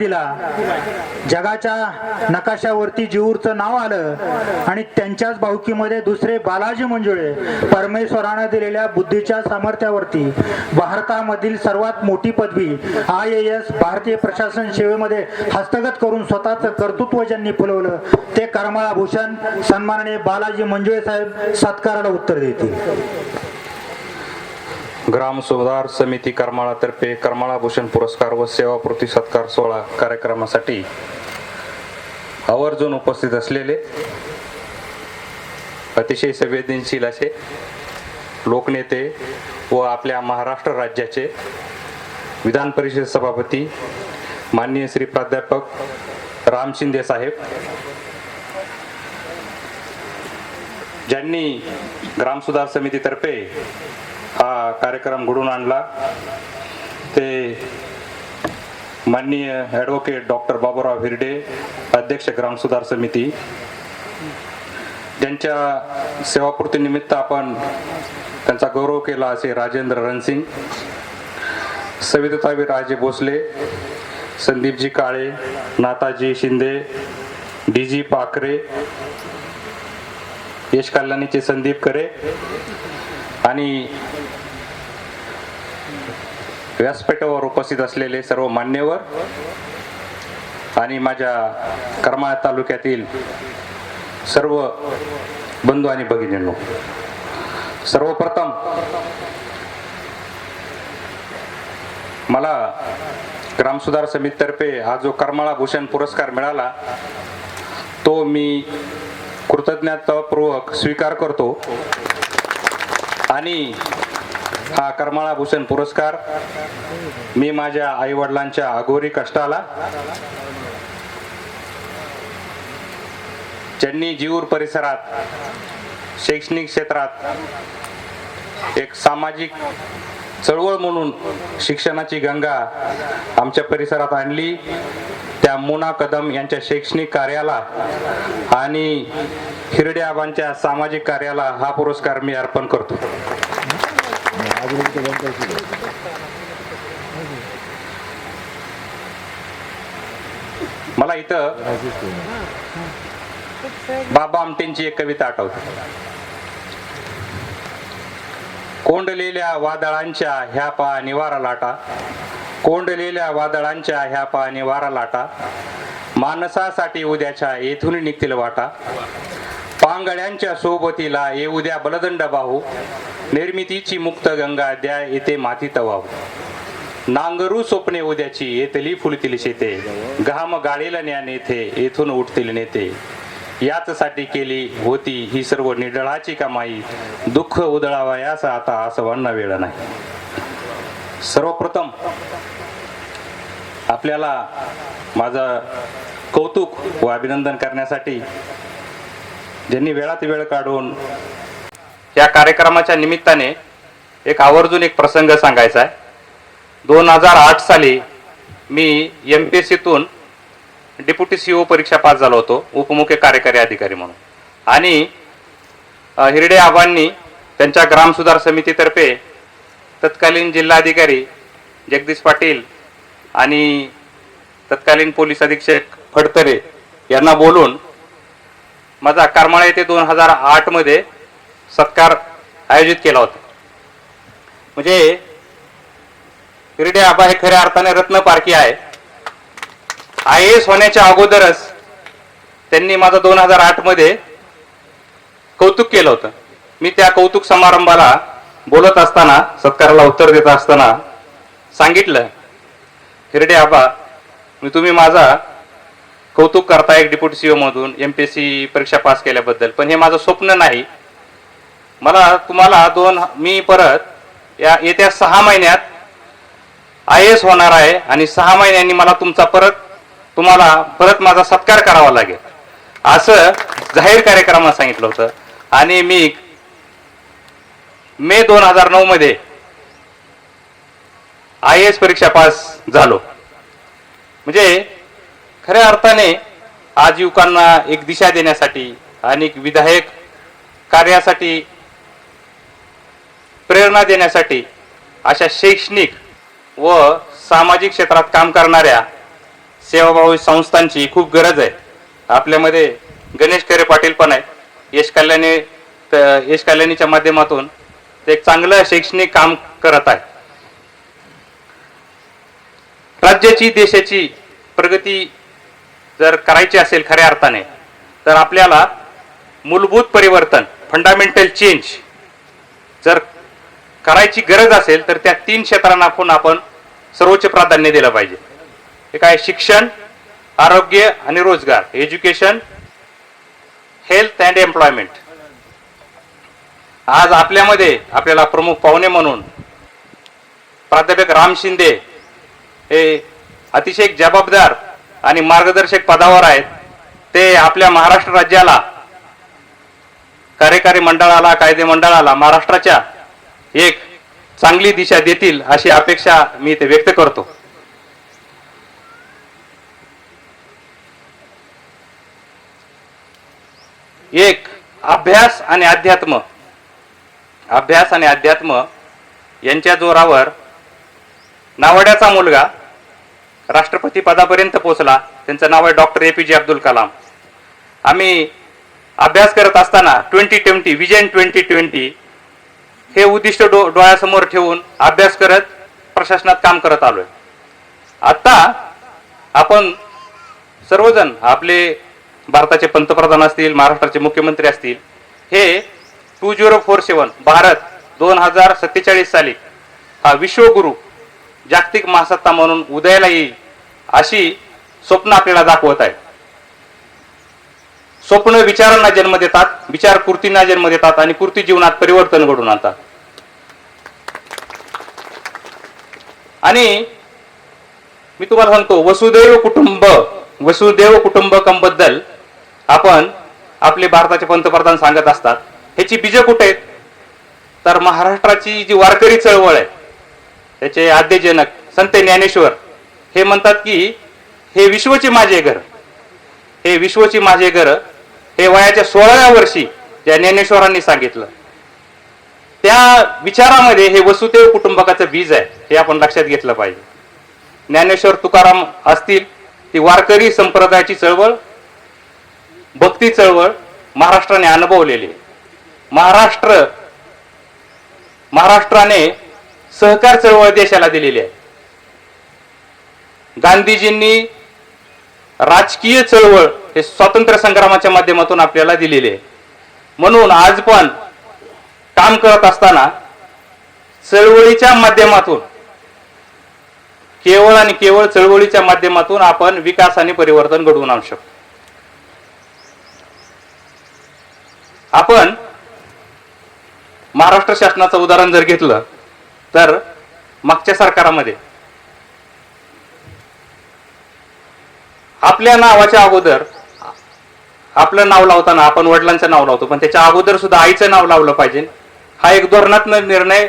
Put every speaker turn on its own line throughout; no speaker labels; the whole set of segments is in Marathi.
दिला जगाच्या नकाशावरती जिऊरचं नाव आलं आणि त्यांच्याच भाऊकीमध्ये दुसरे बालाजी मंजुळे परमेश्वरानं दिलेल्या बुद्धीच्या सामर्थ्यावरती भारतामधील सर्वात मोठी पदवी आय ए एस भारतीय प्रशासन सेवेमध्ये हस्तगत करून स्वतःचं कर्तृत्व ज्यांनी फुलवलं ते करमाळा भूषण सन्माननीय बालाजी मंजुळे साहेब सत्काराला उत्तर देतील.
ग्राम सुधार समिती करमाळातर्फे करमाळाभूषण पुरस्कार व सेवापूर्ती सत्कार सोहळा कार्यक्रमासाठी आवर्जून उपस्थित असलेले अतिशय संवेदनशील असे लोकनेते व आपल्या महाराष्ट्र राज्याचे विधान परिषद सभापती माननीय श्री प्राध्यापक राम शिंदे साहेब ज्यांनी ग्राम सुधार समितीतर्फे हा कार्यक्रम घडून आणला. ते माननीय ॲडव्होकेट डॉक्टर बाबूराव हिरडे अध्यक्ष ग्राम सुधार समिती. ज्यांच्या सेवापूर्तीनिमित्त आपण त्यांचा गौरव केला असे राजेंद्र रणसिंग सविताताई राजे भोसले संदीपजी काळे नाताजी शिंदे डी जी पाखरे यश कल्याणीचे संदीप करे आणि व्यासपीठावर उपस्थित असलेले सर्व मान्यवर आणि माझ्या करमाळा तालुक्यातील सर्व बंधू आणि भगिनींनो सर्वप्रथम मला ग्रामसुधार समितीतर्फे हा जो करमाळा भूषण पुरस्कार मिळाला तो मी कृतज्ञतापूर्वक स्वीकार करतो. आणि हा करमाळा भूषण पुरस्कार मी माझ्या आई वडिलांच्या अघोरी कष्टाला ज्यांनी जीवूर परिसरात शैक्षणिक क्षेत्रात एक सामाजिक चळवळ म्हणून शिक्षणाची गंगा आमच्या परिसरात आणली. त्या मोना कदम यांच्या शैक्षणिक कार्याला आणि हिरडे आबांच्या सामाजिक कार्याला हा पुरस्कार मी अर्पण करतो. मला इथं बाबा आमटेंची एक कविता आठवते. कोंडलेल्या वादळांच्या ह्या पा निवारा लाटा कोंडलेल्या वादळांच्या ह्या पा निवारा लाटा माणसासाठी उद्याच्या येथून निघतील वाटा बांगड्यांच्या सोबतीला येऊ द्या बलदंड बाहू. निर्मितीची मुक्त गंगा द्या येते मातीत वाहू नांगरू स्वप्ने उद्याची येतली फुलतील शेते. घाम गाळीला न्या नेथे येथून उठतील नेते. याच साठी केली होती ही सर्व निडळाची कमाई. दुःख उदळावा यास आता असं म्हणणं वेळ नाही. सर्वप्रथम आपल्याला माझं कौतुक व अभिनंदन करण्यासाठी ज्यांनी वेळात वेळ काढून या कार्यक्रमाच्या निमित्ताने एक आवर्जून एक प्रसंग सांगायचा आहे. दोन हजार आठ साली मी एम पी एस सीतून डेप्युटी ओ परीक्षा पास झालो होतो उपमुख्य कार्यकारी अधिकारी म्हणून. आणि हिरडे आबांनी त्यांच्या ग्राम सुधार समितीतर्फे तत्कालीन जिल्हाधिकारी जगदीश पाटील आणि तत्कालीन पोलीस अधीक्षक फडतरे यांना बोलून माझा करमाळा येथे दोन हजार आठमध्ये सत्कार आयोजित केला होता. म्हणजे हिरडे आबा हे खऱ्या अर्थाने रत्न पारखी आहे. आय एस होण्याच्या अगोदरच त्यांनी माझं दोन हजार आठमध्ये कौतुक केलं होतं. मी त्या कौतुक समारंभाला बोलत असताना सत्काराला उत्तर देत असताना सांगितलं हिरडे आबा मी तुम्ही माझा कौतुक करता एक डिप्युटी सीओ मधून एम पी एस सी परीक्षा पास केल्याबद्दल. पण हे माझं स्वप्न नाही. मला तुम्हाला दोन मी परत या येत्या सहा महिन्यात आय एस होणार आहे आणि सहा महिन्यांनी मला तुमचा परत तुम्हाला परत माझा सत्कार करावा लागेल. असं जाहीर कार्यक्रमात सांगितलं होतं. आणि मी मे दोन हजार नऊ मध्ये आय एस परीक्षा पास झालो. म्हणजे खऱ्या अर्थाने आज युवकांना एक दिशा देण्यासाठी आणि विधायक कार्यासाठी प्रेरणा देण्यासाठी अशा शैक्षणिक व सामाजिक क्षेत्रात काम करणाऱ्या सेवाभावी संस्थांची खूप गरज आहे. आपल्यामध्ये गणेश खरे पाटील पण आहेत. यश कल्याणी यश कल्याणीच्या माध्यमातून ते एक चांगलं शैक्षणिक काम करत आहे राज्याची देशाची प्रगती जर करायची असेल खऱ्या अर्थाने तर आपल्याला मूलभूत परिवर्तन फंडामेंटल चेंज जर करायची गरज असेल तर त्या तीन क्षेत्रांना पण आपण सर्वोच्च प्राधान्य दिलं पाहिजे. एक आहे शिक्षण आरोग्य आणि रोजगार. एज्युकेशन हेल्थ अँड एम्प्लॉयमेंट आज आपल्यामध्ये आपल्याला प्रमुख पाहुणे म्हणून प्राध्यापक राम शिंदे हे अतिशय जबाबदार आणि मार्गदर्शक पदावर आहेत. ते आपल्या महाराष्ट्र राज्याला कार्यकारी मंडळाला कायदे मंडळाला महाराष्ट्राच्या एक चांगली दिशा देतील अशी अपेक्षा मी इथे व्यक्त करतो. एक अभ्यास आणि अध्यात्म अभ्यास आणि अध्यात्म यांच्या जोरावर नावड्याचा मुलगा राष्ट्रपती पदापर्यंत पोहोचला. त्यांचं नाव आहे डॉक्टर ए पी जे अब्दुल कलाम. आम्ही अभ्यास करत असताना twenty twenty vision twenty twenty हे उद्दिष्ट डो डोळ्यासमोर ठेवून अभ्यास करत प्रशासनात काम करत आलो आहे आत्ता आपण सर्वजण आपले भारताचे पंतप्रधान असतील महाराष्ट्राचे मुख्यमंत्री असतील हे two zero four seven Bharat दोन हजार सत्तेचाळीस साली हा विश्वगुरु जागतिक महासत्ता म्हणून उदयाला येईल. अशी स्वप्न आपल्याला दाखवत आहे स्वप्न विचारांना जन्म देतात विचार कृतींना जन्म देतात आणि कृती जीवनात परिवर्तन घडून आणतात. आणि मी तुम्हाला सांगतो वसुदैव कुटुंब वसुदैव कुटुंबकमबद्दल आपण आपले भारताचे पंतप्रधान सांगत असतात. ह्याची बीज कुठे आहेत? तर महाराष्ट्राची जी वारकरी चळवळ आहे त्याचे आद्यजनक संत ज्ञानेश्वर हे म्हणतात की हे विश्वचे माझे घर. हे विश्वचे माझे घर हे वयाच्या सोळाव्या वर्षी ज्या ज्ञानेश्वरांनी सांगितलं. त्या विचारामध्ये हे वसुदेव कुटुंबकाचं बीज आहे हे आपण लक्षात घेतलं पाहिजे. ज्ञानेश्वर तुकाराम असतील ती वारकरी संप्रदायाची चळवळ भक्ती चळवळ महाराष्ट्राने अनुभवलेली आहे. महाराष्ट्र महाराष्ट्राने सहकार चळवळ देशाला दिलेली आहे. गांधीजींनी राजकीय चळवळ हे स्वातंत्र्य संग्रामाच्या माध्यमातून आपल्याला दिलेले आहे. म्हणून आज पण काम करत असताना चळवळीच्या माध्यमातून केवळ आणि केवळ चळवळीच्या माध्यमातून आपण विकास आणि परिवर्तन घडवून आणू शकतो. आपण महाराष्ट्र शासनाचं उदाहरण जर घेतलं तर मागच्या सरकारामध्ये आपल्या नावाच्या अगोदर आपलं नाव लावताना आपण वडिलांचं नाव लावतो पण त्याच्या अगोदर सुद्धा आईचं नाव लावलं पाहिजे. हा एक धोरणात्मक निर्णय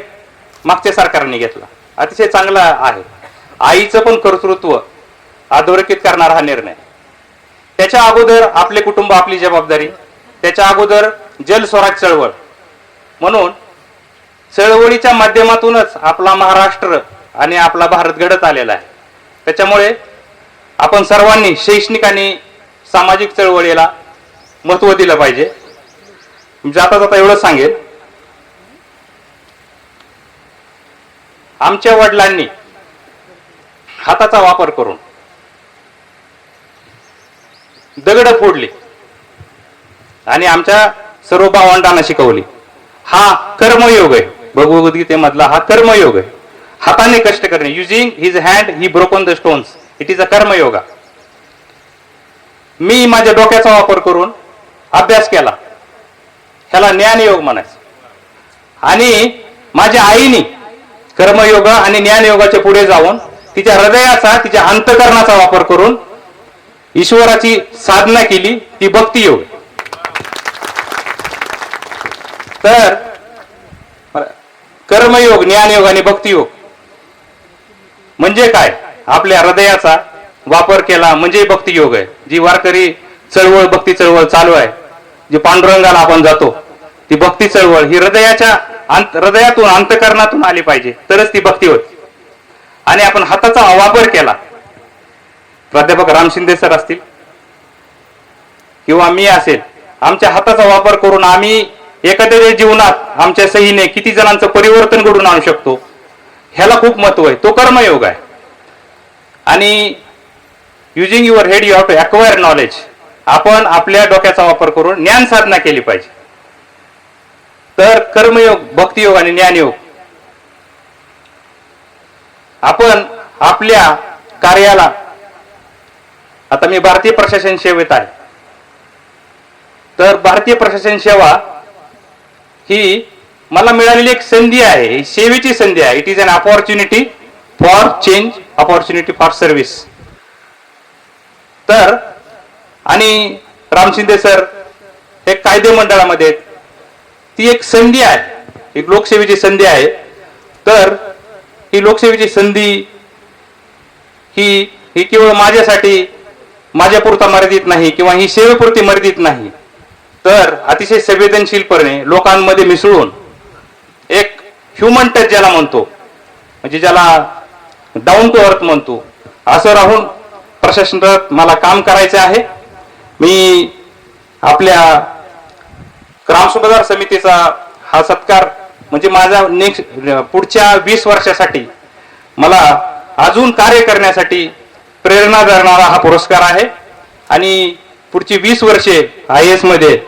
मागच्या सरकारने घेतला. अतिशय चांगला आहे. आईचं पण कर्तृत्व अधोरेखित करणारा हा निर्णय. त्याच्या अगोदर आपले कुटुंब आपली जबाबदारी. त्याच्या अगोदर जल स्वराज चळवळ. म्हणून चळवळीच्या माध्यमातूनच आपला महाराष्ट्र आणि आपला भारत घडत आलेला आहे. त्याच्यामुळे आपण सर्वांनी शैक्षणिक आणि सामाजिक चळवळीला महत्त्व दिलं पाहिजे. म्हणजे जाता जाता एवढं सांगेल. आमच्या वडिलांनी हाताचा वापर करून दगड फोडली आणि आमच्या सर्व भावंडांना शिकवली. हा कर्मयोग आहे. भगवद्गीतेमधला हा कर्मयोग आहे. हाताने कष्ट करणे. Using his hand he broken the stones it is a karmayoga मी माझ्या डोक्याचा वापर करून अभ्यास केला. ह्याला ज्ञानयोग म्हणायचं. आणि माझ्या आईने कर्मयोग आणि ज्ञानयोगाच्या पुढे जाऊन तिच्या हृदयाचा तिच्या अंतकरणाचा वापर करून ईश्वराची साधना केली ती भक्तियोग. तर कर्मयोग ज्ञानयोग आणि भक्तियोग. म्हणजे काय? आपल्या हृदयाचा वापर केला म्हणजे भक्तियोग आहे. जी वारकरी चळवळ भक्ती चळवळ चालू आहे जी पांडुरंगाला आपण जातो ती भक्ती चळवळ ही हृदयाच्या हृदयातून अंतकरणातून आली पाहिजे तरच ती भक्ती होती. आणि आपण हाताचा वापर केला. प्राध्यापक राम शिंदे सर असतील किंवा मी असेल आमच्या हाताचा वापर करून आम्ही एखाद्या जीवनात आमच्या सहीने किती जणांचं परिवर्तन घडून आणू शकतो ह्याला खूप महत्त्व आहे. तो कर्मयोग आहे. आणि using your head you have to acquire knowledge आपण आपल्या डोक्याचा वापर करून ज्ञान साधना केली पाहिजे. तर कर्मयोग भक्तियोग आणि ज्ञानयोग. आपण आपल्या कार्याला आता मी भारतीय प्रशासन सेवेत आहे. तर भारतीय प्रशासन सेवा ही मला मिळालेली एक संधी आहे ही सेवेची संधी आहे. It is an opportunity for change opportunity for service तर आणि राम शिंदे सर हे कायदे मंडळामध्ये ती एक संधी आहे. एक लोकसेवेची संधी आहे. तर ही लोकसेवेची संधी ही ही केवळ माझ्यासाठी माझ्यापुरता मर्यादित नाही किंवा ही सेवेपुरती मर्यादित नाही. तर अतिशय संवेदनशीलपणे लोकांमध्ये मिसळून एक ह्युमन टच ज्याला म्हणतो म्हणजे ज्याला डाऊन टू अर्थ म्हणतो. असं राहून प्रशासनात मला काम करायचे आहे. मी आपल्या ग्रामसुभेदार समितीचा हा सत्कार म्हणजे माझा नेक्स्ट पुढच्या वीस वर्षासाठी मला अजून कार्य करण्यासाठी प्रेरणा देणारा हा पुरस्कार आहे. आणि पुढची वीस वर्षे आय एसमध्ये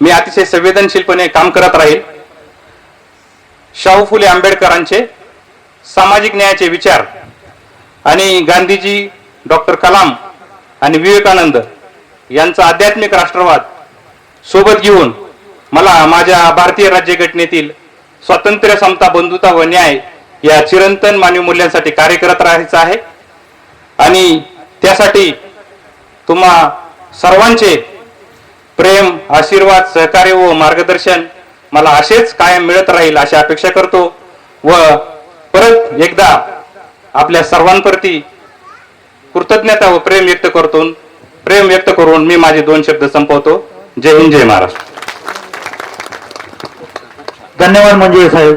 मी अतिशय संवेदनशीलपणे काम करत राहील. शाहू फुले आंबेडकरांचे सामाजिक न्यायाचे विचार आणि गांधीजी डॉक्टर कलाम आणि विवेकानंद यांचा आध्यात्मिक राष्ट्रवाद सोबत घेऊन मला माझ्या भारतीय राज्यघटनेतील स्वातंत्र्य समता बंधुता व न्याय या चिरंतन मानवी मूल्यांसाठी कार्य करत राहायचं आहे. आणि त्यासाठी तुम्हा सर्वांचे प्रेम आशीर्वाद सहकार्य व मार्गदर्शन मला असेच कायम मिळत राहील अशी अपेक्षा करतो व परत एकदा आपल्या सर्वांप्रती कृतज्ञता व प्रेम व्यक्त करतो. प्रेम व्यक्त करून मी माझे दोन शब्द संपवतो. जय हिंद जय महाराष्ट्र.
धन्यवाद मंजुळे साहेब.